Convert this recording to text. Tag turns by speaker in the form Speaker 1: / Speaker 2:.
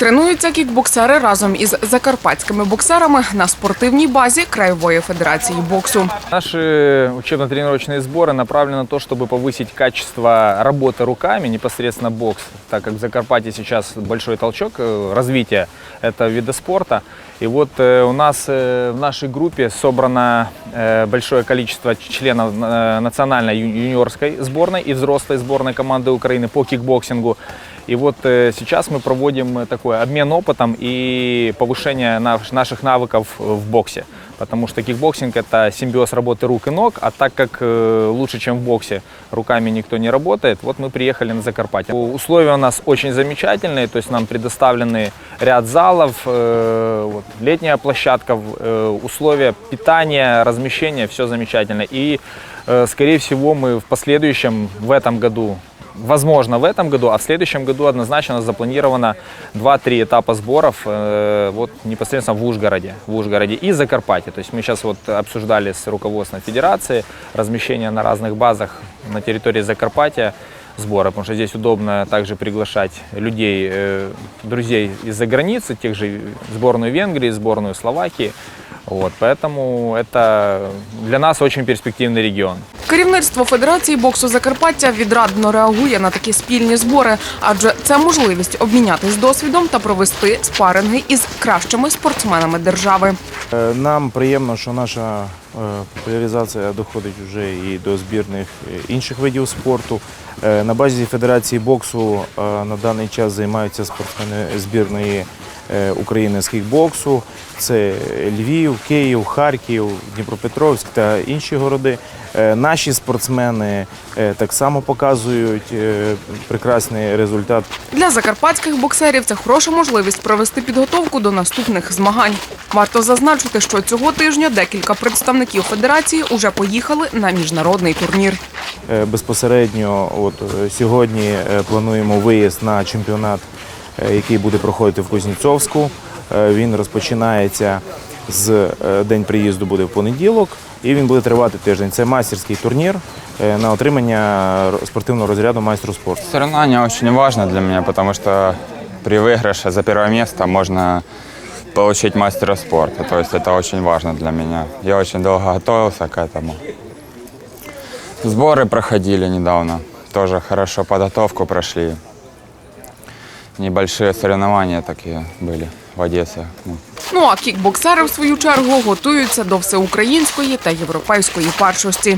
Speaker 1: Тренуються кікбоксери разом із закарпатськими боксерами на спортивній базі Краєвої федерації боксу.
Speaker 2: Наши учебно-тренировочные сборы направлены на то, чтобы повысить качество работы руками, непосредственно бокс, так как в Закарпатье сейчас большой толчок э, развития этого вида спорта. И вот э, у нас э, в нашей группе собрано э, большое количество членов э, национальной юниорской сборной и взрослой сборной команды Украины по кикбоксингу. И вот э, сейчас мы проводим э, такой обмен опытом и повышение наш- наших навыков э, в боксе. Потому что кикбоксинг это симбиоз работы рук и ног, а так как э, лучше, чем в боксе, руками никто не работает, вот мы приехали на Закарпатье. Условия у нас очень замечательные, то есть нам предоставлены ряд залов, э, летняя площадка, э, условия питания, размещения, все замечательно. И, э, скорее всего, мы в последующем, в этом году, Возможно, в этом году, а в следующем году однозначно запланировано 2-3 этапа сборов э, вот непосредственно в Ужгороде, в Ужгороде и Закарпатье. То есть мы сейчас вот обсуждали с руководством федерации размещение на разных базах на территории Закарпатья сбора, потому что здесь удобно также приглашать людей, э, друзей из-за границы, тех же сборную Венгрии, сборную Словакии. Вот, поэтому это для нас очень перспективный регион.
Speaker 1: Керівництво Федерації боксу Закарпаття відрадно реагує на такі спільні збори, адже це можливість обмінятись досвідом та провести спаринги із кращими спортсменами держави.
Speaker 3: Е, Нам приємно, що наша е, популяризація доходить вже і до збірних е, інших видів спорту. Е, На базі Федерації боксу е, на даний час займаються спортсмени збірної е, України з кікбоксу. Це Львів, Київ, Харків, Дніпропетровськ та інші городи. Е, Наші спортсмени е, так само показують е, прекрасний результат.
Speaker 1: Для закарпатських боксерів це хороша можливість провести підготовку до наступних змагань. Варто зазначити, що цього тижня декілька представників федерації уже поїхали на міжнародний турнір.
Speaker 3: Е, Безпосередньо от е, сьогодні е, плануємо виїзд на чемпіонат, е, який буде проходити в Кузнєцовську. Е, Він розпочинається з е, день приїзду буде в понеділок, і він буде тривати тиждень. Це майстерський турнір е, на отримання ро- спортивного розряду майстру спорту.
Speaker 4: Соревнование очень важно для меня, потому что при выигрыше за первое место можно получить мастера спорта. То есть это очень важно для меня. Я очень долго готовился к этому. Сборы проходили недавно. Тоже хорошо подготовку прошли. Небольшие соревнования такие были в Одессе. Ну,
Speaker 1: Ну а кікбоксери, в свою чергу, готуються до всеукраїнської та європейської першості.